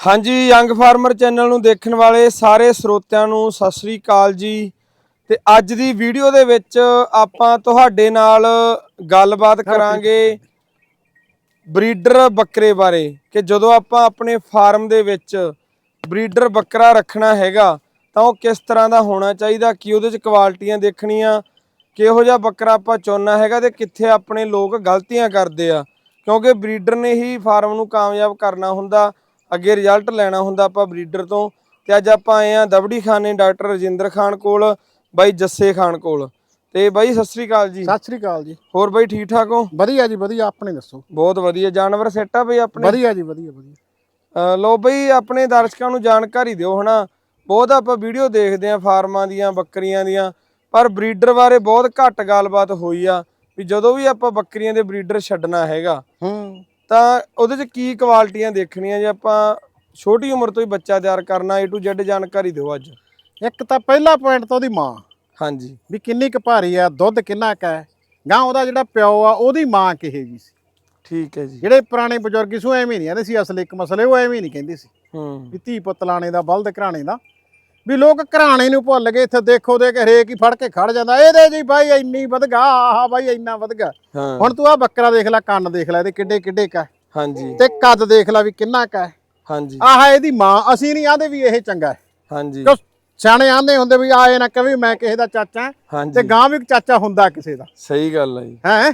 ਹਾਂਜੀ young farmer channel ਨੂੰ ਦੇਖਣ ਵਾਲੇ ਸਾਰੇ ਸਰੋਤਿਆਂ ਨੂੰ ਸਤਿ ਸ੍ਰੀ ਅਕਾਲ ਜੀ। ਤੇ ਅੱਜ ਦੀ ਵੀਡੀਓ ਦੇ ਵਿੱਚ ਆਪਾਂ ਤੁਹਾਡੇ ਨਾਲ ਗੱਲਬਾਤ ਕਰਾਂਗੇ ਬਰੀਡਰ ਬੱਕਰੇ ਬਾਰੇ ਕਿ ਜਦੋਂ ਆਪਾਂ ਆਪਣੇ ਫਾਰਮ ਦੇ ਵਿੱਚ ਬਰੀਡਰ ਬੱਕਰਾ ਰੱਖਣਾ ਹੈਗਾ ਤਾਂ ਉਹ ਕਿਸ ਤਰ੍ਹਾਂ ਦਾ ਹੋਣਾ ਚਾਹੀਦਾ ਕੀ ਉਹਦੇ ਚ ਕੁਆਲਿਟੀਆਂ ਦੇਖਣੀਆਂ ਕਿਹੋ ਜਿਹਾ ਬੱਕਰਾ ਆਪਾਂ ਚੁਣਨਾ ਹੈਗਾ ਤੇ ਕਿੱਥੇ ਆਪਣੇ ਲੋਕ ਗਲਤੀਆਂ ਕਰਦੇ ਆ। ਕਿਉਂਕਿ ਬਰੀਡਰ ਨੇ ਹੀ ਫਾਰਮ ਨੂੰ ਕਾਮਯਾਬ ਕਰਨਾ ਹੁੰਦਾ ਅੱਗੇ ਰਿਜ਼ਲਟ ਲੈਣਾ ਹੁੰਦਾ ਆਪਾਂ ਬਰੀਡਰ ਤੋਂ ਤੇ ਅੱਜ ਆਪਾਂ ਆਏ ਆ ਦਬੜੀ ਖਾਨੇ ਡਾਕਟਰ ਰਜਿੰਦਰ ਖਾਨ ਕੋਲ ਬਾਈ ਜੱਸੇ ਖਾਨ ਕੋਲ। ਤੇ ਬਾਈ ਸਤਿ ਸ੍ਰੀ ਅਕਾਲ ਜੀ। ਸਤਿ ਸ੍ਰੀ ਅਕਾਲ ਜੀ। ਹੋਰ ਬਾਈ ਠੀਕ ਠਾਕ ਹੋ? ਵਧੀਆ ਜੀ ਵਧੀਆ। ਆਪਣੇ ਦੱਸੋ। ਬਹੁਤ ਵਧੀਆ। ਜਾਨਵਰ ਸੈੱਟ ਆ ਬਈ ਆਪਣੇ? ਵਧੀਆ ਜੀ ਵਧੀਆ ਵਧੀਆ। ਲਓ ਬਈ ਆਪਣੇ ਦਰਸ਼ਕਾਂ ਨੂੰ ਜਾਣਕਾਰੀ ਦਿਓ ਹਨਾ। ਬਹੁਤ ਆਪਾਂ ਵੀਡੀਓ ਦੇਖਦੇ ਆ ਫਾਰਮਾਂ ਦੀਆਂ ਬੱਕਰੀਆਂ ਦੀਆਂ। ਪਰ ਬਰੀਡਰ ਬਾਰੇ ਬਹੁਤ ਘੱਟ ਗੱਲਬਾਤ ਹੋਈ ਆ ਵੀ ਜਦੋਂ ਵੀ ਆਪਾਂ ਬੱਕਰੀਆਂ ਦੇ ਬਰੀਡਰ ਛੱਡਣਾ ਹੈਗਾ। ਹੂੰ। ਤਾਂ ਉਹਦੇ ਚ ਕੀ ਕੁਆਲਿਟੀਆਂ ਦੇਖਣੀਆਂ ਜੇ ਆਪਾਂ ਛੋਟੀ ਉਮਰ ਤੋਂ ਹੀ ਬੱਚਾ ਤਿਆਰ ਕਰਨਾ A to Z ਜਾਣਕਾਰੀ ਦਿਓ ਅੱਜ। ਇੱਕ ਤਾਂ ਪਹਿਲਾ ਪੁਆਇੰਟ ਤਾਂ ਉਹਦੀ ਮਾਂ। ਹਾਂਜੀ। ਵੀ ਕਿੰਨੀ ਕੁ ਭਾਰੀ ਆ ਦੁੱਧ ਕਿੰਨਾ ਕੁ ਹੈ ਗਾਂ ਉਹਦਾ ਜਿਹੜਾ ਪਿਓ ਆ ਉਹਦੀ ਮਾਂ ਕਿਹੇ ਜੀ ਸੀ? ਠੀਕ ਹੈ ਜੀ। ਜਿਹੜੇ ਪੁਰਾਣੇ ਬਜ਼ੁਰਗ ਸੀ ਉਹ ਐਵੇਂ ਨਹੀਂ ਆਂਦੇ ਸੀ ਅਸਲ ਇੱਕ ਮਸਲੇ ਉਹ ਐਵੇਂ ਨਹੀਂ ਕਹਿੰਦੇ ਸੀ। ਹੂੰ। ਵੀ ਧੀ ਪੁੱਤ ਲਾਣੇ ਦਾ ਬਲਦ ਘਰਾਣੇ ਦਾ ਵੀ ਲੋਕ ਘਰਾਣੇ ਨੂੰ ਭੁੱਲ ਗਏ ਇੱਥੇ ਦੇਖੋ ਦੇ ਕੇ ਹਰੇਕ ਹੀ ਫੜ ਕੇ ਖੜ ਜਾਂਦਾ। ਇਹਦੇ ਜੀ ਬਾਈ ਇੰਨੀ ਵਧਗਾ ਆਹ ਬਾਈ ਇੰਨਾ ਵਧਗਾ। ਹੁਣ ਤੂੰ ਆ ਬੱਕਰਾ ਦੇਖ ਲੈ ਕੰਨ ਦੇਖ ਲੈ ਇਹਦੇ ਕਿੱਡੇ ਕਿੱਡੇ ਕਾ। ਹਾਂਜੀ। ਤੇ ਕੱਦ ਦੇਖ ਲੈ ਵੀ ਕਿੰਨਾ ਕਾ। ਹਾਂਜੀ। ਆਹ ਇਹਦੀ ਮਾਂ ਅਸੀਂ ਨਹੀਂ ਆਂਦੇ ਵੀ ਇਹ ਚੰਗਾ ਹੈ। ਹਾਂਜੀ। ਸਿਆਣੇ ਆਂਦੇ ਹੁੰਦੇ ਵੀ ਆਏ ਨਾ ਕਵੀ ਮੈਂ ਕਿਸੇ ਦਾ ਚਾਚਾ ਤੇ ਗਾਂ ਵੀ ਚਾਚਾ ਹੁੰਦਾ ਕਿਸੇ ਦਾ। ਸਹੀ ਗੱਲ ਹੈ ਜੀ। ਹੈ?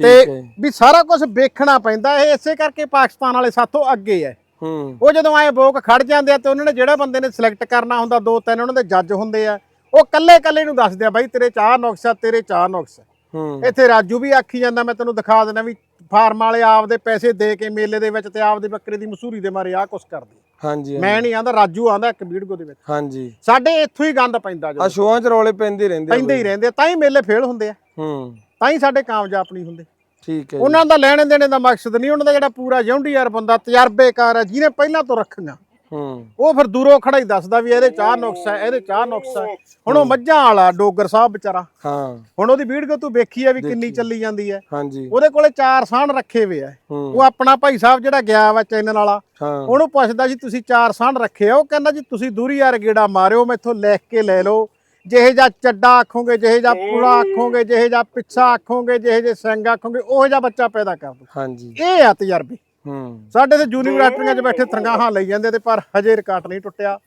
ਤੇ ਵੀ ਸਾਰਾ ਕੁਝ ਵੇਖਣਾ ਪੈਂਦਾ ਇਹ ਇਸੇ ਕਰਕੇ ਪਾਕਿਸਤਾਨ ਵਾਲੇ ਸਾਥੋਂ ਅੱਗੇ ਹੈ। ਹੂੰ। ਉਹ ਜਦੋਂ ਆਏ ਬੋਕ ਖੜ ਜਾਂਦੇ ਆ ਤੇ ਉਹਨਾਂ ਨੇ ਜਿਹੜੇ ਬੰਦੇ ਨੇ ਸਿਲੈਕਟ ਕਰਨਾ ਹੁੰਦਾ ਦੋ ਤਿੰਨ ਉਹਨਾਂ ਦੇ ਜੱਜ ਹੁੰਦੇ ਆ ਉਹ ਕੱਲੇ ਕੱਲੇ ਨੂੰ ਦੱਸਦੇ ਆ ਬਾਈ ਤੇਰੇ ਚਾਹ ਨੁਕਸਾ ਤੇਰੇ ਚਾਹ ਨੁਕਸਾ ਹੂੰ। ਇੱਥੇ ਰਾਜੂ ਵੀ ਆਖੀ ਜਾਂਦਾ ਮੈਂ ਤੈਨੂੰ ਦਿਖਾ ਦਿੰਦਾ ਵੀ ਫਾਰਮ ਵਾਲੇ ਆਪਦੇ ਪੈਸੇ ਦੇ ਕੇ ਮੇਲੇ ਦੇ ਵਿੱਚ ਤੇ ਆਪਦੇ ਬੱਕਰੇ ਦੀ ਮਸ਼ਹੂਰੀ ਦੇ ਮਾਰੇ ਆਹ ਕੁਛ ਕਰਦੇ ਹਾਂਜੀ ਮੈਂ ਨਹੀਂ ਆਂਦਾ ਰਾਜੂ ਆਂਦਾ ਇੱਕ ਵੀਡੀਓ ਦੇ ਵਿੱਚ। ਹਾਂਜੀ। ਸਾਡੇ ਇੱਥੋਂ ਹੀ ਗੰਦ ਪੈਂਦਾ ਆ ਜਦੋਂ ਸ਼ੋਆਂ ਚ ਰੌਲੇ ਪੈਂਦੇ ਰਹਿੰਦੇ ਆ ਪੈਂਦੇ ਹੀ ਰਹਿੰਦੇ ਆ, ਤਾਂ ਹੀ ਮੇਲੇ ਫੇਲ ਹੁੰਦੇ ਆ। ਹੂੰ। ਤਾਂ ਹੀ ਸਾਡੇ ਕਾਮਯਾਬ ਨਹੀਂ ਹੁੰਦੇ। ਠੀਕ ਹੈ ਉਹਨਾਂ ਦਾ ਲੈਣੇ ਦੇਣੇ ਦਾ ਮਕਸਦ ਨਹੀਂ ਉਹਨਾਂ ਦਾ ਜਿਹੜਾ ਪੂਰਾ ਜੌਂਡੀਆਰ ਬੰਦਾ ਤਜਰਬੇਕਾਰ ਹੈ ਜਿਹਨੇ ਪਹਿਲਾਂ ਤੋਂ ਰੱਖੀਆਂ। ਹੂੰ। ਉਹ ਫਿਰ ਦੂਰੋਂ ਖੜਾ ਹੀ ਦੱਸਦਾ ਵੀ ਇਹਦੇ ਚਾਹ ਨੁਕਸ ਹੈ ਇਹਦੇ ਚਾਹ ਨੁਕਸ ਹੈ। ਹੁਣ ਉਹ ਮੱਝਾਂ ਵਾਲਾ ਡੋਗਰ ਸਾਹਿਬ ਵਿਚਾਰਾ। ਹਾਂ। ਹੁਣ ਉਹਦੀ ਵੀਡੀਓ ਤੂੰ ਵੇਖੀ ਆ ਵੀ ਕਿੰਨੀ ਚੱਲੀ ਜਾਂਦੀ ਹੈ। ਹਾਂਜੀ। ਉਹਦੇ ਕੋਲੇ ਚਾਰ ਸਾਣ ਰੱਖੇ ਹੋਏ ਆ। ਉਹ ਆਪਣਾ ਭਾਈ ਸਾਹਿਬ ਜਿਹੜਾ ਗਿਆ ਵਾ ਚੈਨਲ ਵਾਲਾ ਹਾਂ। ਉਹਨੂੰ ਪੁੱਛਦਾ ਜੀ ਤੁਸੀਂ ਚਾਰ ਸਾਣ ਰੱਖੇ ਆ? ਉਹ ਕਹਿੰਦਾ ਜੀ ਤੁਸੀਂ ਦੂਰੀ ਯਾਰ ਗੇੜਾ ਮਾਰਿਓ ਮੈਥੋਂ ਲਿਖ ਕੇ ਲੈ ਲਓ। ਜਿਹੇ ਜਾ ਚੱਡਾ ਆਖੋਗੇ ਜਿਹੇ ਜਾ ਪੂੜਾ ਆਖੋਗੇ ਜਿਹੇ ਜਾ ਪਿੱਛਾ ਆਖੋਗੇ ਜਿਹੇ ਜੇ ਸਿੰਘ ਆਖੋਗੇ ਉਹੋ ਜਿਹਾ ਬੱਚਾ ਪੈਦਾ ਕਰ ਦੋ। ਹਾਂਜੀ। ਇਹ ਆ ਤਜਰਬੇ। ਹੂੰ। ਸਾਡੇ ਤੇ ਯੂਨੀਵਰਸਿਟੀਆਂ 'ਚ ਬੈਠੇ ਤਨਖਾਹਾਂ ਲਈ ਜਾਂਦੇ ਤੇ ਪਰ ਹਜੇ ਰਿਕਾਰਡ ਨਹੀਂ ਟੁੱਟਿਆ।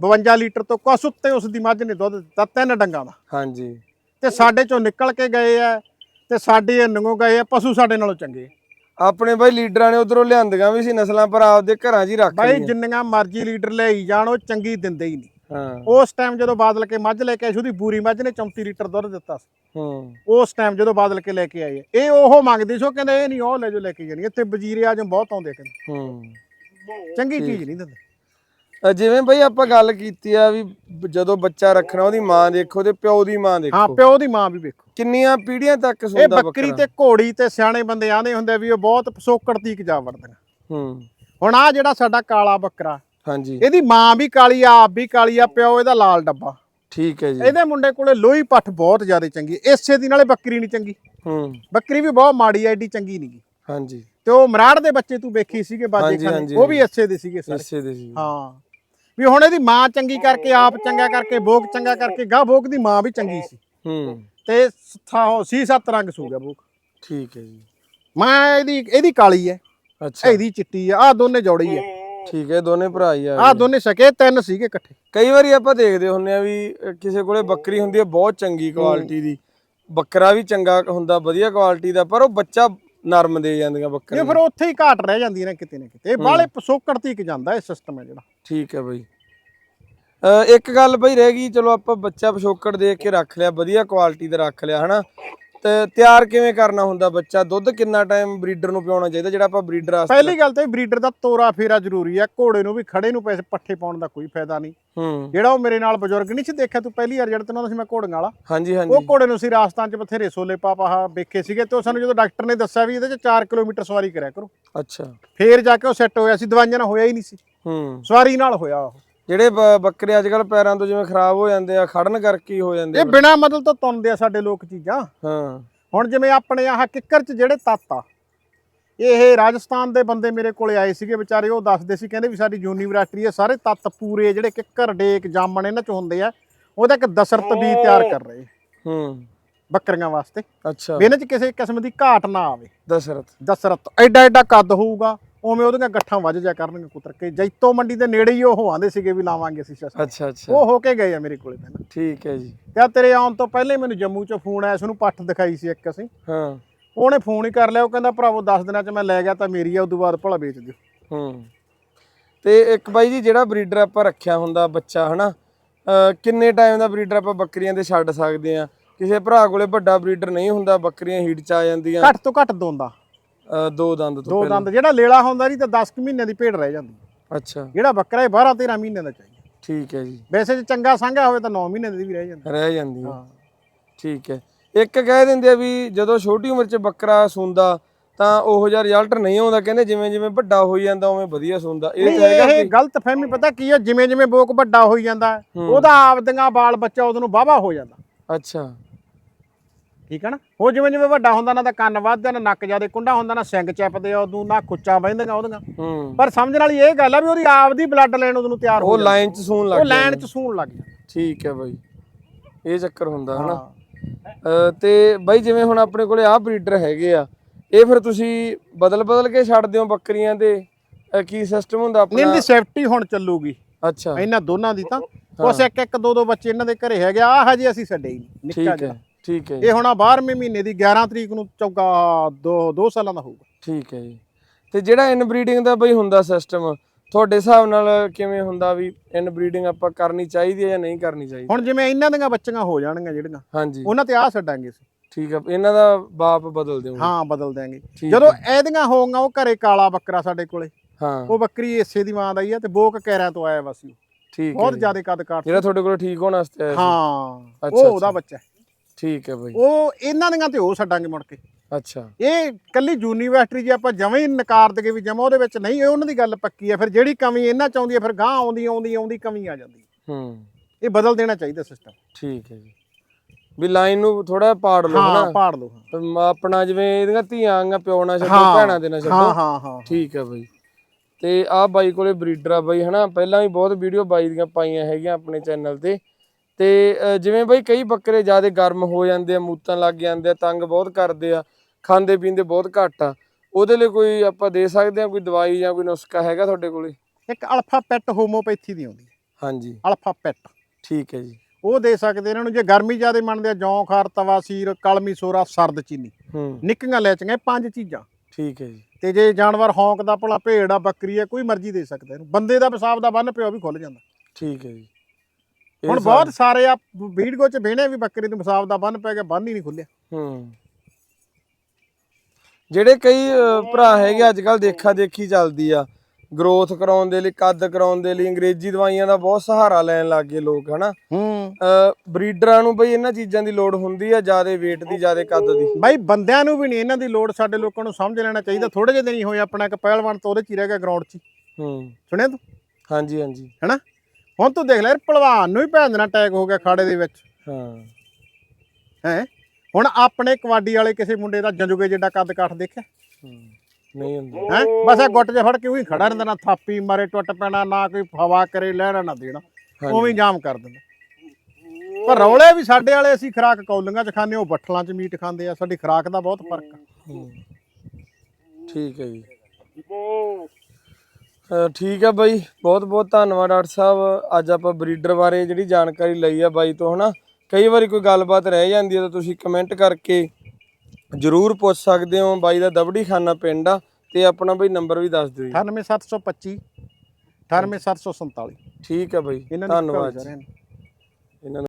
52 ਲੀਟਰ ਤੋਂ ਕੁਛ ਉੱਤੇ ਉਸ ਦੀ ਮੱਝ ਨੇ ਦੁੱਧ ਦਿੱਤਾ ਤਿੰਨ ਡੰਗਾਂ ਦਾ। ਹਾਂਜੀ। ਤੇ ਸਾਡੇ ਚੋਂ ਨਿਕਲ ਕੇ ਗਏ ਆ ਤੇ ਸਾਡੇ ਨੰਗੋ ਗਏ ਆ ਪਸ਼ੂ ਸਾਡੇ ਨਾਲੋਂ ਚੰਗੇ। ਆਪਣੇ ਬਾਈ ਲੀਡਰਾਂ ਨੇ ਉਧਰੋਂ ਲਿਆਂਦੀਆਂ ਵੀ ਸੀ ਨਸਲਾਂ ਪਰ ਆਪਦੇ ਘਰਾਂ 'ਚ ਹੀ ਰੱਖ ਬਾਈ ਜਿੰਨੀਆਂ ਮਰਜ਼ੀ ਲੀਡਰ ਲਈ ਜਾਣ ਉਹ ਚੰਗੀ ਦਿੰਦੇ ਹੀ ਨਹੀਂ। ਉਸ ਟਾਈਮ ਜਦੋਂ ਬਾਦਲ ਕੇ ਮੱਝ ਲੈ ਕੇ ਆਏ ਸੀ ਉਹਦੀ ਬੂਰੀ ਮੱਝ ਨੇ 34 ਲੀਟਰ ਦੁੱਧ ਦਿੱਤਾ ਸੀ। ਹੂੰ। ਉਸ ਟਾਈਮ ਜਦੋਂ ਬਾਦਲ ਕੇ ਲੈ ਕੇ ਆਏ। ਇਹ ਉਹ ਮੰਗਦੇ ਸੀ ਉਹ ਕਹਿੰਦੇ ਇਹ ਨਹੀਂ ਉਹ ਲੈ ਜੋ ਲੈ ਕੇ ਜਾਣੀ। ਇੱਥੇ ਵਜ਼ੀਰੇ ਆਜਮ ਬਹੁਤ ਆਉਂਦੇ ਕਹਿੰਦੇ। ਹੂੰ। ਚੰਗੀ ਚੀਜ਼ ਨਹੀਂ ਦਿੰਦੇ। ਜਿਵੇਂ ਬਈ ਆਪਾਂ ਗੱਲ ਕੀਤੀ ਆ ਵੀ ਜਦੋਂ ਬੱਚਾ ਰੱਖਣਾ ਉਹਦੀ ਮਾਂ ਦੇਖੋ ਤੇ ਪਿਓ ਦੀ ਮਾਂ ਹਾਂ ਦੇਖੋ ਪਿਓ ਦੀ ਮਾਂ ਵੀ ਵੇਖੋ। ਕਿੰਨੀਆਂ ਪੀੜ੍ਹੀਆਂ ਤੱਕ ਇਹ ਸੁਣਦਾ ਬੱਕਰੀ। ਬੱਕਰਾ ਤੇ ਘੋੜੀ ਤੇ ਸਿਆਣੇ ਬੰਦੇ ਆਂਦੇ ਹੁੰਦੇ ਵੀ ਉਹ ਬਹੁਤ ਪਸੋਕੜ ਤੀਕ ਜਾ ਵੜਦੀਆਂ ਹੂੰ। ਹੁਣ ਆ ਜਿਹੜਾ ਸਾਡਾ ਕਾਲਾ ਬੱਕਰਾ ਹਾਂਜੀ। ਇਹਦੀ ਮਾਂ ਵੀ ਕਾਲੀ ਆ ਆਪ ਵੀ ਕਾਲੀ ਆ ਪਿਓ ਇਹਦਾ ਲਾਲ ਡੱਬਾ। ਠੀਕ ਹੈ ਜੀ। ਇਹਦੇ ਮੁੰਡੇ ਕੋਲੇ ਲੋਹੀ ਪੱਠ ਬਹੁਤ ਜ਼ਿਆਦਾ ਚੰਗੀ। ਇਸੇ ਦੀ ਨਾਲੇ ਬੱਕਰੀ ਨਹੀਂ ਚੰਗੀ। ਹੂੰ। ਬੱਕਰੀ ਵੀ ਬਹੁਤ ਮਾੜੀ ਆ ਐਡੀ ਚੰਗੀ ਨਹੀਂ ਹਾਂਜੀ। ਤੇ ਉਹ ਮਰਾੜ ਦੇ ਬੱਚੇ ਤੂੰ ਵੇਖੀ ਸੀਗੇ ਬਾਜੇ ਖਾਨੇ? ਉਹ ਵੀ ਅੱਛੇ ਦੇ ਸੀਗੇ ਸਾਰੇ। ਇਸੇ ਦੇ ਸੀ ਹਾਂ। ਵੀ ਹੁਣ ਇਹਦੀ ਮਾਂ ਚੰਗੀ ਕਰਕੇ ਆਪ ਚੰਗਾ ਕਰਕੇ ਭੋਗ ਚੰਗਾ ਕਰਕੇ ਗਾਹ ਭੋਗ ਦੀ ਮਾਂ ਵੀ ਚੰਗੀ ਸੀ। ਹੂੰ। ਤੇ ਥਾ ਸੀ ਸੱਤ ਰੰਗ ਸੂ ਗਿਆ ਭੋਗ ਠੀਕ ਹੈ ਜੀ। ਮਾਂ ਇਹਦੀ ਇਹਦੀ ਕਾਲੀ ਹੈ। ਅੱਛਾ। ਇਹਦੀ ਚਿੱਟੀ ਆ ਆ ਦੋਨੇ ਜੋੜੀ ਹੈ। ਠੀਕ ਹੈ ਦੋਨੇ ਭਰਾ ਹੀ ਆ ਆ ਦੋਨੇ ਸਕੇ ਤਿੰਨ ਸੀਗੇ ਇਕੱਠੇ। ਕਈ ਵਾਰੀ ਆਪਾਂ ਦੇਖਦੇ ਹੁੰਨੇ ਆ ਵੀ ਕਿਸੇ ਕੋਲੇ ਬੱਕਰੀ ਹੁੰਦੀ ਹੈ ਬਹੁਤ ਚੰਗੀ ਕੁਆਲਿਟੀ ਦੀ। ਬੱਕਰਾ ਵੀ ਚੰਗਾ ਹੁੰਦਾ ਵਧੀਆ ਕੁਆਲਿਟੀ ਦਾ ਪਰ ਉਹ ਬੱਚਾ ਨਰਮ ਦੇ ਜਾਂਦੀਆਂ ਬੱਕਰੀਆਂ। ਫਿਰ ਉੱਥੇ ਹੀ ਘਾਟ ਰਹਿ ਜਾਂਦੀ ਨੇ ਕਿਤੇ ਨਾ ਕਿਤੇ। ਇਹ ਬਾਲੇ ਪਸੋਕੜ ਤੀਕ ਜਾਂਦਾ ਇਹ ਸਿਸਟਮ ਹੈ ਜਿਹੜਾ। ਠੀਕ ਹੈ ਬਈ। ਇੱਕ ਗੱਲ ਬਈ ਰਹਿ ਗਈ ਚਲੋ ਆਪਾਂ ਬੱਚਾ ਪਿਛੋਕੜ ਦੇਖ ਕੇ ਰੱਖ ਲਿਆ ਵਧੀਆ ਕੁਆਲਿਟੀ ਦਾ ਰੱਖ ਲਿਆ ਹਨਾ? ਤੇ ਤਿਆਰ ਕਿਵੇਂ ਕਰਨਾ ਹੁੰਦਾ ਬੱਚਾ? ਦੁੱਧ ਕਿੰਨਾ ਟਾਈਮ ਬਰੀਡਰ ਨੂੰ ਪਿਆਉਣਾ ਚਾਹੀਦਾ ਜਿਹੜਾ ਆਪਾਂ ਬਰੀਡਰ ਵਾਸਤੇ? ਪਹਿਲੀ ਗੱਲ ਤਾਂ ਬਰੀਡਰ ਦਾ ਤੋਰਾ ਫੇਰਾ ਜ਼ਰੂਰੀ ਆ। ਘੋੜੇ ਨੂੰ ਵੀ ਖੜੇ ਨੂੰ ਪੈਸੇ ਪੱਠੇ ਪਾਉਣ ਦਾ ਕੋਈ ਫਾਇਦਾ ਨਹੀਂ। ਹੂੰ। ਜਿਹੜਾ ਉਹ ਮੇਰੇ ਨਾਲ ਬਜ਼ੁਰਗ ਨਹੀਂ ਸੀ ਦੇਖਿਆ ਤੂੰ ਪਹਿਲੀ ਵਾਰ ਜਿਹੜਾ ਤੈਨੂੰ ਸੀ ਮੈਂ ਘੋੜੀਆਂ ਵਾਲਾ। ਹਾਂਜੀ ਉਹ ਹਾਂਜੀ ਘੋੜੇ ਨੂੰ ਸੀ ਰਾਜਸਥਾਨ ਚ ਬਥੇਰੇ ਸੋਲੇ ਪਾਪਾ ਵੇਖੇ ਸੀਗੇ ਤੇ ਉਹ ਸਾਨੂੰ ਜਦੋਂ ਡਾਕਟਰ ਨੇ ਦੱਸਿਆ ਵੀ ਇਹਦੇ ਚ 4 ਕਿਲੋਮੀਟਰ ਸਵਾਰੀ ਕਰਿਆ ਕਰੋ। ਅੱਛਾ। ਫੇਰ ਜਾ ਕੇ ਉਹ ਸੈੱਟ ਹੋਇਆ ਸੀ ਦਵਾਈਆਂ ਨਾਲ ਹੋਇਆ ਹੀ ਨਹੀਂ ਸੀ। ਹੂੰ। ਸਵਾਰੀ ਨਾਲ ਹੋਇਆ ਉਹ। ਜਿਹੜੇ ਬ- ਬੱਕਰੇ ਅੱਜ ਕੱਲ ਪੈਰਾਂ ਤੋਂ ਜਿਵੇਂ ਖਰਾਬ ਹੋ ਜਾਂਦੇ ਆ ਖੜਨ ਕਰਕੇ ਹੀ ਹੋ ਜਾਂਦੇ ਇਹ ਆ। ਬਿਨਾ ਮਤਲਬ ਤੋਂ ਤੁੰਦੇ ਆ ਸਾਡੇ ਲੋਕ ਚੀਜ਼ਾਂ। ਹਾਂ। ਹੁਣ ਜਿਵੇਂ ਆਪਣੇ ਆਹ ਕਿੱਕਰ ਚ ਜਿਹੜੇ ਤੱਤ ਆ ਇਹ ਰਾਜਸਥਾਨ ਦੇ ਬੰਦੇ ਮੇਰੇ ਕੋਲੇ ਆਏ ਸੀਗੇ ਵਿਚਾਰੇ ਉਹ ਦੱਸਦੇ ਸੀ ਕਹਿੰਦੇ ਵੀ ਸਾਡੀ ਯੂਨੀਵਰਸਿਟੀ ਹੈ ਸਾਰੇ ਤੱਤ ਪੂਰੇ ਜਿਹੜੇ ਕਿੱਕਰ ਡੇਕ ਜਾਮਣ ਇਹਨਾਂ ਚ ਹੁੰਦੇ ਆ ਉਹਦਾ ਇੱਕ ਦਸਰਤ ਵੀ ਤਿਆਰ ਕਰ ਰਹੇ। ਹੂੰ। ਬੱਕਰੀਆਂ ਵਾਸਤੇ। ਅੱਛਾ। ਵੀ ਇਹਨਾਂ ਚ ਕਿਸੇ ਕਿਸਮ ਦੀ ਘਾਟ ਨਾ ਆਵੇ। ਦਸ਼ਰਥ ਦਸਰਤ। ਐਡਾ ਐਡਾ ਕੱਦ ਹੋਊਗਾ ਉਵੇਂ ਉਹਦੀਆਂ ਗੱਠਾਂ ਵੱਜ ਜਾ ਕਰਨਗੇ ਕੁਤਰ। ਕੇ ਜੈਤੋ ਮੰਡੀ ਦੇ ਨੇੜੇ ਹੀ ਉਹ ਆਂਦੇ ਸੀਗੇ ਵੀ ਲਾਵਾਂਗੇ ਅਸੀਂ ਸ਼ਸਤਰ ਅੱਛਾ ਅੱਛਾ। ਉਹ ਹੋ ਕੇ ਗਏ ਆ ਮੇਰੇ ਕੋਲੇ ਪਹਿਲਾਂ। ਠੀਕ ਹੈ ਜੀ। ਤੇ ਤੇਰੇ ਆਉਣ ਤੋਂ ਪਹਿਲੇ ਮੈਨੂੰ ਜੰਮੂ ਚੋਂ ਫੋਨ ਆਇਆ ਸੀ ਉਹਨੂੰ ਪੱਠ ਦਿਖਾਈ ਸੀ ਇੱਕ ਅਸੀਂ। ਹਾਂ। ਉਹਨੇ ਫੋਨ ਹੀ ਕਰ ਲਿਆ ਉਹ ਕਹਿੰਦਾ ਭਰਾਵੋ 10 ਦਿਨਾਂ ਚ ਮੈਂ ਲੈ ਗਿਆ ਤਾਂ ਮੇਰੀ ਆ ਉਦੋਂ ਬਾਅਦ ਭਲਾ ਵੇਚ ਦਿਓ। ਹੂੰ। ਤੇ ਇੱਕ ਬਾਈ ਜੀ ਜਿਹੜਾ ਬਰੀਡਰ ਆਪਾਂ ਰੱਖਿਆ ਹੁੰਦਾ ਬੱਚਾ ਹਨਾ? ਕਿੰਨੇ ਟਾਈਮ ਦਾ ਬਰੀਡਰ ਆਪਾਂ ਬੱਕਰੀਆਂ ਦੇ ਛੱਡ ਸਕਦੇ ਆ? ਕਿਸੇ ਭਰਾ ਕੋਲੇ ਵੱਡਾ ਬਰੀਡਰ ਨਹੀਂ ਹੁੰਦਾ ਬੱਕਰੀਆਂ ਹੀਟ ਚ ਆ ਜਾਂਦੀਆਂ। ਘੱਟ ਤੋਂ ਘੱਟ ਦੋਂਦਾ ਦੋ ਦੰਦ ਤੋਂ ਦੋ ਦੰਦ। ਜਿਹੜਾ ਲੇਲਾ ਹੁੰਦਾ ਨਹੀਂ ਤਾਂ 10 ਕੁ ਮਹੀਨਿਆਂ ਦੀ ਭੇਡ ਰਹਿ ਜਾਂਦੀ। ਅੱਛਾ। ਜਿਹੜਾ ਬੱਕਰਾ ਇਹ 12 13 ਮਹੀਨਿਆਂ ਦਾ ਚਾਹੀਦਾ। ਠੀਕ ਹੈ ਜੀ। ਵੈਸੇ ਜੇ ਚੰਗਾ ਸੰਘਾ ਹੋਵੇ ਤਾਂ 9 ਮਹੀਨਿਆਂ ਦੀ ਵੀ ਰਹਿ ਜਾਂਦੀ। ਰਹਿ ਜਾਂਦੀ ਹੈ। ਹਾਂ। ਠੀਕ ਹੈ। ਇੱਕ ਕਹਿ ਦਿੰਦੇ ਆ ਵੀ ਜਦੋਂ ਛੋਟੀ ਉਮਰ 'ਚ ਬੱਕਰਾ ਸੂੰਦਾ ਤਾਂ ਉਹੋ ਜਿਹਾ ਰਿਜ਼ਲਟ ਨਹੀਂ ਆਉਂਦਾ। ਕਹਿੰਦੇ ਜਿਵੇਂ ਜਿਵੇਂ ਵੱਡਾ ਹੋਈ ਜਾਂਦਾ ਉਵੇਂ ਵਧੀਆ ਸੂੰਦਾ। ਇਹ ਨਹੀਂ ਤਾਂ ਹੈਗਾ ਇਹ ਗਲਤ ਫਹਿਮੀ ਪਤਾ ਕੀ ਹੈ ਜਿਵੇਂ ਜਿਵੇਂ ਬੋਕ ਵੱਡਾ ਹੋਈ ਜਾਂਦਾ ਹੂੰ। ਉਹਦਾ ਆਪਦੀਆਂ ਬਾਲ ਬੱਚਾ ਉਹਨੂੰ ਵਾਵਾ ਹੋ ਜਾਂਦਾ। ਅੱਛਾ। ਠੀਕ ਹੈ ਨਾ? ਉਹ ਜਿਵੇਂ ਜਿਵੇਂ ਵੱਡਾ ਹੁੰਦਾ ਨਾ ਤਾਂ ਕੰਨ ਵੱਧਦੇ ਨਾ ਨੱਕ ਜਿਆਦੇ ਕੁੰਡਾ ਹੁੰਦਾ ਨਾ ਸਿੰਗ ਚੱਪਦੇ ਆ ਉਦੋਂ ਨਾ ਖੁੱਚਾਂ ਬਹਿੰਦੀਆਂ ਉਹਦੀਆਂ। ਹੂੰ। ਪਰ ਸਮਝਣ ਵਾਲੀ ਇਹ ਗੱਲ ਆ ਵੀ ਉਹਦੀ ਆਪਦੀ ਬਲੱਡ ਲਾਈਨ ਉਹਨੂੰ ਤਿਆਰ ਹੋ ਉਹ ਲਾਈਨ 'ਚ ਸੂਣ ਲੱਗ ਉਹ ਲਾਈਨ। 'ਚ ਸੂਣ ਲੱਗ ਜਾਂਦਾ ਠੀਕ ਹੈ ਬਾਈ। ਇਹ ਚੱਕਰ ਹੁੰਦਾ ਹਨਾ। ਹਾਂ। ਤੇ ਬਾਈ ਜਿਵੇਂ ਹੁਣ ਆਪਣੇ ਕੋਲੇ ਆਹ ਬਰੀਡਰ ਹੈਗੇ ਆ ਇਹ ਫਿਰ ਤੁਸੀਂ ਬਦਲ ਬਦਲ ਕੇ ਛੱਡਦੇ ਹੋ ਬੱਕਰੀਆਂ ਦੇ? ਕੀ ਸਿਸਟਮ ਹੁੰਦਾ ਨਹੀਂ ਆਪਣਾ ਦੀ ਸੇਫਟੀ ਹੁਣ ਚੱਲੂਗੀ। ਅੱਛਾ। ਇਹਨਾਂ ਦੋਨਾਂ ਦੀ ਤਾਂ। ਉਸ ਇੱਕ ਇੱਕ ਦੋ ਦੋ ਬੱਚੇ ਇਹਨਾਂ ਦੇ ਘਰੇ ਹੈਗੇ ਆ ਆਹ ਹਜੇ ਅਸੀਂ ਛੱਡੇ ਹੀ ਨਹੀਂ। ਨਿੱਕਾ ਠੀਕ ਜਿਹਾ। ਹੈ। ਠੀਕ ਹੈ ਜੀ, ਇਹ ਹੁਣ ਆ 12ਵੇਂ ਮਹੀਨੇ ਦੀ 11 ਤਰੀਕ ਨੂੰ ਚੌਗਾ ਦੋ ਦੋ ਸਾਲਾਂ ਦਾ ਹੋਊਗਾ। ਠੀਕ ਹੈ ਜੀ। ਤੇ ਜਿਹੜਾ ਇਨਬਰੀਡਿੰਗ ਦਾ ਬਈ ਹੁੰਦਾ ਸਿਸਟਮ ਤੁਹਾਡੇ ਹਿਸਾਬ ਨਾਲ ਕਿਵੇਂ ਹੁੰਦਾ ਵੀ ਇਨਬਰੀਡਿੰਗ ਆਪਾਂ ਕਰਨੀ ਚਾਹੀਦੀ ਹੈ ਜਾਂ ਨਹੀਂ ਕਰਨੀ ਚਾਹੀਦੀ? ਹੁਣ ਜਿਵੇਂ ਇਹਨਾਂ ਦੀਆਂ ਬੱਚੀਆਂ ਹੋ ਜਾਣਗੀਆਂ ਜਿਹੜੀਆਂ ਹਾਂਜੀ। ਉਹਨਾਂ ਤੇ ਆ ਛੱਡਾਂਗੇ ਅਸੀਂ। ਠੀਕ ਹੈ ਇਹਨਾਂ ਦਾ ਬਾਪ ਬਦਲ ਦਿਓ ਹਾਂ ਬਦਲ ਦਿਆਂਗੇ। ਜਦੋਂ ਇਹਦੀਆਂ ਹੋਊਗਾ ਉਹ ਘਰੇ ਕਾਲਾ ਬੱਕਰਾ ਸਾਡੇ ਕੋਲੇ। ਹਾਂ। ਉਹ ਬੱਕਰੀ ਏਸੇ ਦੀ ਮਾਂ ਦਾ ਹੀ ਆ ਤੇ ਬੋਕ ਕਹਿਰਾਂ ਤੋਂ ਆਇਆ ਵਾ ਸੀ ਉਹ। ਠੀਕ ਹੈ ਬਹੁਤ। ਜ਼ਿਆਦਾ ਕੱਦ ਕਾਠ ਜਿਹੜਾ ਤੁਹਾਡੇ ਕੋਲ ਠੀਕ ਹੋਣ ਵਾਸਤੇ ਆਇਆ। ਹਾਂ ਉਹ ਉਹਦਾ। ਬੱਚਾ ਹੈ। ਠੀਕ ਹੈ ਬਈ। ਉਹ ਇਹਨਾਂ ਦੀਆਂ ਤੇ ਉਹ ਛੱਡਾਂਗੇ ਮੁੜ ਕੇ। ਅੱਛਾ। ਇਹ ਕੱਲੀ ਯੂਨੀਵਰਸਿਟੀ ਜੇ ਆਪਾਂ ਜਮਾਂ ਹੀ ਨਕਾਰ ਦਗੇ ਵੀ ਜਮਾ ਉਹਦੇ ਵਿੱਚ ਨਹੀਂ ਇਹ ਉਹਨਾਂ ਦੀ ਗੱਲ ਪੱਕੀ ਹੈ। ਫਿਰ ਜਿਹੜੀ ਕਮੀ ਇਹਨਾਂ ਚ ਆਉਂਦੀ ਹੈ ਫਿਰ ਗਾਂ ਆਉਂਦੀ ਆਉਂਦੀ ਆਉਂਦੀ ਕਮੀ ਆ ਜਾਂਦੀ ਹੈ। ਹੂੰ। ਇਹ ਬਦਲ ਦੇਣਾ ਚਾਹੀਦਾ ਸਿਸਟਮ ਠੀਕ ਹੈ ਜੀ। ਵੀ ਲਾਈਨ ਨੂੰ ਥੋੜਾ ਪਾੜ ਲਓ ਹਾਂ ਪਾੜ ਲਓ ਹਾਂ। ਆਪਣਾ ਜਿਵੇਂ ਇਹਦੀਆਂ ਧੀਆਂ ਆਂਗਾ ਪਿਓ ਨਾਲ ਛੱਡੋ ਹਾਂ, ਭੈਣਾਂ ਦੇ ਨਾਲ ਹਾਂ ਛੱਡੋ। ਹਾਂ ਹਾਂ ਠੀਕ ਹੈ ਬਈ। ਤੇ ਆਹ ਬਾਈ ਕੋਲੇ ਬਰੀਡਰ ਆ ਬਾਈ ਹਨਾ? ਪਹਿਲਾਂ ਵੀ ਬਹੁਤ ਵੀਡੀਓ ਬਾਈ ਦੀਆਂ ਪਾਈਆਂ ਹੈਗੀਆਂ ਆਪਣੇ ਚੈਨਲ ਤੇ। ਤੇ ਜਿਵੇਂ ਬਾਈ ਕਈ ਬੱਕਰੇ ਜਿਆਦੇ ਗਰਮ ਹੋ ਜਾਂਦੇ ਆ ਮੂਤਨ ਲੱਗ ਜਾਂਦੇ ਆ ਤੰਗ ਬਹੁਤ ਕਰਦੇ ਆ ਖਾਂਦੇ ਪੀਂਦੇ ਬਹੁਤ ਘੱਟ ਆ ਉਹਦੇ ਲਈ ਕੋਈ ਆਪਾਂ ਦੇ ਸਕਦੇ ਆ ਕੋਈ ਦਵਾਈ ਜਾਂ ਕੋਈ ਨੁਸਖਾ ਹੈਗਾ ਤੁਹਾਡੇ ਕੋਲੇ? ਇੱਕ ਅਲਫਾ ਪੈਟ ਹੋਮੋਪੈਥੀ ਦੀ ਆਉਂਦੀ। ਹੈ ਹਾਂਜੀ। ਅਲਫਾ ਪੈਟ ਠੀਕ ਹੈ ਜੀ। ਉਹ ਦੇ ਸਕਦੇ ਇਹਨਾਂ ਨੂੰ ਜੇ ਗਰਮੀ ਜ਼ਿਆਦੇ ਮੰਨਦੇ ਆ ਜੌਂ ਖਾਰ ਤਵਾਸੀਰ ਕਲਮੀ ਸੋਰਾ ਸਰਦ ਚੀਨੀ। ਹੂੰ। ਨਿੱਕੀਆਂ ਲੈਚੀਆਂ ਪੰਜ ਚੀਜ਼ਾਂ। ਠੀਕ ਹੈ ਜੀ। ਤੇ ਜੇ ਜਾਨਵਰ ਹੌਂਕਦਾ ਭਲਾ ਭੇਡ ਆ ਬੱਕਰੀ ਆ ਕੋਈ ਮਰਜ਼ੀ ਦੇ ਸਕਦਾ ਇਹਨੂੰ। ਬੰਦੇ ਦਾ ਪਿਸ਼ਾਬ ਦਾ ਬੰਨ ਪਿਓ ਵੀ ਖੁੱਲ ਜਾਂਦਾ। ਠੀਕ ਹੈ ਜੀ। ਹੁਣ ਬਹੁਤ ਸਾਰੇ ਆ ਵੀਡੀਓ ਚ ਬਹਿਣੇ ਵੀ ਬੱਕਰੀ ਨੂੰ ਪਿਸ਼ਾਬ ਦਾ ਬੰਨ ਪੈ ਗਿਆ ਬੰਨ ਹੀ ਨਹੀਂ ਖੁੱਲਿਆ। ਹੂੰ। ਜਿਹੜੇ ਕਈ ਭਰਾ ਹੈਗੇ ਅੱਜ ਕੱਲ ਦੇਖਾ ਦੇਖੀ ਚੱਲਦੀ ਆ ਗਰੋਥ ਕਰਾਉਣ ਦੇ ਲਈ ਕੱਦ ਕਰਾਉਣ ਦੇ ਲਈ ਅੰਗਰੇਜ਼ੀ ਦਵਾਈਆਂ ਦਾ ਬਹੁਤ ਸਹਾਰਾ ਲੈਣ ਲੱਗ ਗਏ ਲੋਕ ਹਨਾ? ਹੂੰ। ਬਰੀਡਰਾਂ ਨੂੰ ਬਈ ਇਹਨਾਂ ਚੀਜ਼ਾਂ ਦੀ ਲੋੜ ਹੁੰਦੀ ਆ ਜਿਆਦੇ weight ਦੀ ਜਿਆਦੇ ਕੱਦ ਦੀ? ਬਾਈ ਬੰਦਿਆਂ ਨੂੰ ਵੀ ਨਹੀਂ ਇਹਨਾਂ ਦੀ ਲੋੜ ਸਾਡੇ ਲੋਕਾਂ ਨੂੰ ਸਮਝ ਲੈਣਾ ਚਾਹੀਦਾ। ਥੋੜੇ ਜਿਹੇ ਦਿਨ ਹੀ ਹੋਏ ਆਪਣਾ ਇੱਕ ਪਹਿਲਵਾਨ ਤਾਂ ਉਹਦੇ ਚ ਹੀ ਰਹਿ ਗਿਆ ਗਰਾਊਂਡ 'ਚ। ਹੂੰ। ਸੁਣਿਆ ਤੂੰ? ਹਾਂਜੀ ਹਾਂਜੀ। ਹੈਨਾ? ਹੁਣ ਤੂੰ ਦੇਖ ਲੈ ਯਾਰ ਨੂੰ ਹੀ ਭੈਣ ਦੇਣਾ ਅਟੈਕ ਹੋ ਗਿਆ ਖਾੜੇ ਦੇ ਵਿੱਚ। ਹਾਂ। ਹੈ? ਹੁਣ ਆਪਣੇ ਕਬੱਡੀ ਵਾਲੇ ਕਿਸੇ ਮੁੰਡੇ ਦਾ ਜੰਜੂਗੇ ਜਿੱਡਾ ਕੱਦ ਕਾਠ ਦੇਖਿਆ? ਨਹੀਂ ਹੁੰਦੀ। ਹੈ? ਬਸ ਇਹ ਗੁੱਟ 'ਚ ਫੜ ਕੇ ਉਹੀ ਖੜਾ ਰਹਿੰਦਾ ਨਾ ਥਾਪੀ ਮਾਰੇ ਟੁੱਟ ਪੈਣਾ ਨਾ ਕੋਈ ਹਵਾ ਕਰੇ ਲੈਣਾ ਨਾ ਦੇਣਾ। ਉਵੇਂ ਜਾਮ ਕਰ ਦਿੰਦਾ। ਪਰ ਰੌਲੇ ਵੀ ਸਾਡੇ ਵਾਲੇ ਅਸੀਂ ਖਰਾਕ ਕੌਲੀਆਂ 'ਚ ਖਾਂਦੇ ਉਹ ਬੱਠਲਾਂ 'ਚ ਮੀਟ ਖਾਂਦੇ ਆ ਸਾਡੀ ਖਰਾਕ ਦਾ ਬਹੁਤ ਫ਼ਰਕ ਆ। ਠੀਕ ਹੈ ਜੀ। ਠੀਕ ਹੈ ਬਾਈ ਬਹੁਤ ਬਹੁਤ ਧੰਨਵਾਦ ਡਾਕਟਰ ਸਾਹਿਬ। ਅੱਜ ਆਪਾਂ ਬਰੀਡਰ ਬਾਰੇ ਜਿਹੜੀ ਜਾਣਕਾਰੀ ਲਈ ਆ ਬਾਈ ਤੋਂ ਹਨਾ? ਕਈ ਵਾਰੀ ਕੋਈ ਗੱਲਬਾਤ ਰਹਿ ਜਾਂਦੀ ਹੈ ਤਾਂ ਤੁਸੀਂ ਕਮੈਂਟ ਕਰਕੇ ਜਰੂਰ ਪੁੱਛ ਸਕਦੇ ਹੋ। ਬਾਈ ਦਾ ਦਬੜੀ ਖਾਨਾ ਪਿੰਡ ਆ ਤੇ ਆਪਣਾ ਬਾਈ ਨੰਬਰ ਵੀ ਦੱਸ ਦਿਓ ਜੀ। 98725 98747 ਠੀਕ ਹੈ ਬਾਈ ਧੰਨਵਾਦ ਇਹਨਾਂ